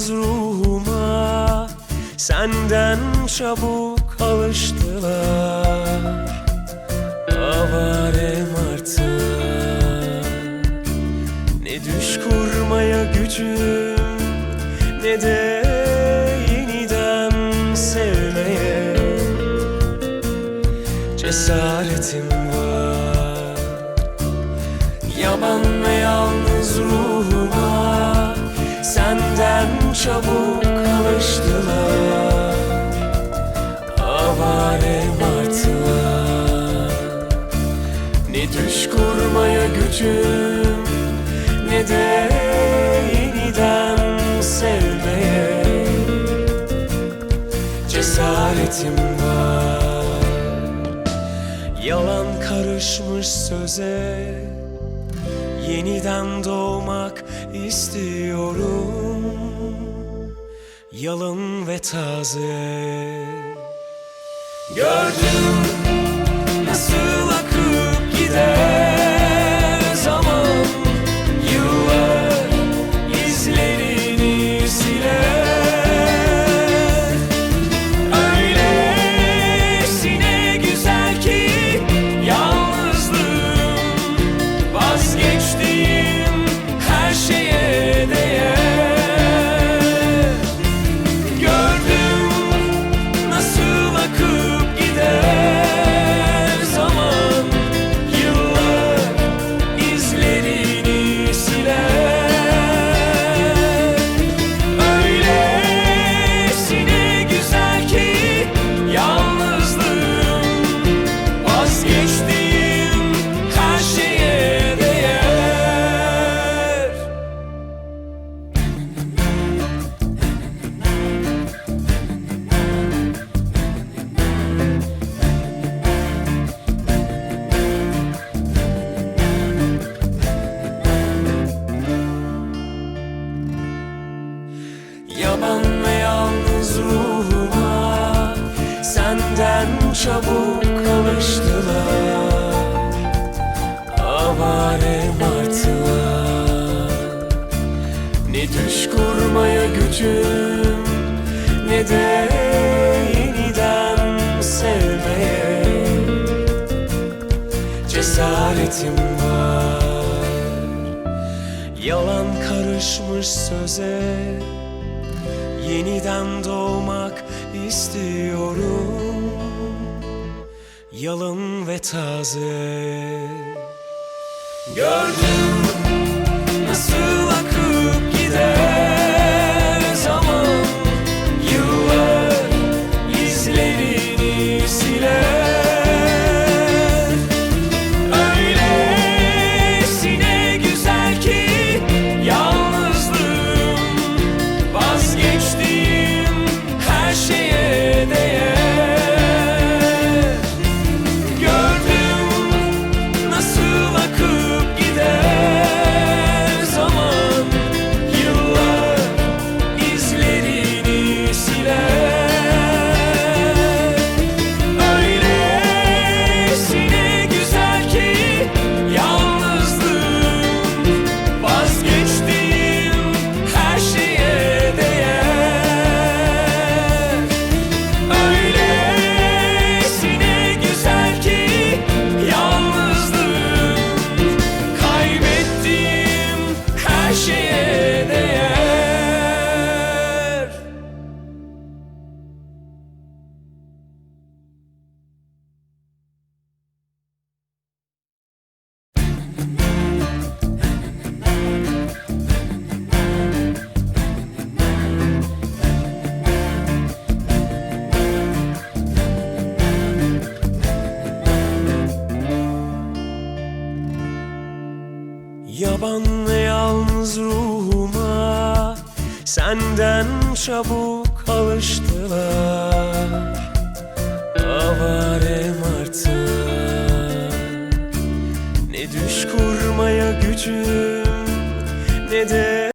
Yalnız ruhuma Senden çabuk alıştılar. Avare martılar Ne düş kurmaya gücüm Ne de yeniden sevmeye Cesaretim var. Yaban ve yalnız ruhuma Senden çabuk alıştılar. Avare martılar Ne düş kurmaya gücüm Ne de yeniden sevmeye. Cesaretim var. Yalan karışmış söze Yeniden doğmak istiyorum Yalın ve taze. Gördüm yalnız ruhuma Senden çabuk alıştılar. Avare martılar Ne düş kurmaya gücüm Ne de yeniden sevmeye Cesaretim var. Yalan karışmış söze Yeniden doğmak istiyorum. Yalın ve taze. Gördüm Yaban ve yalnız ruhuma. Senden çabuk alıştılar. Avare martılar Ne düş kurmaya gücüm Ne de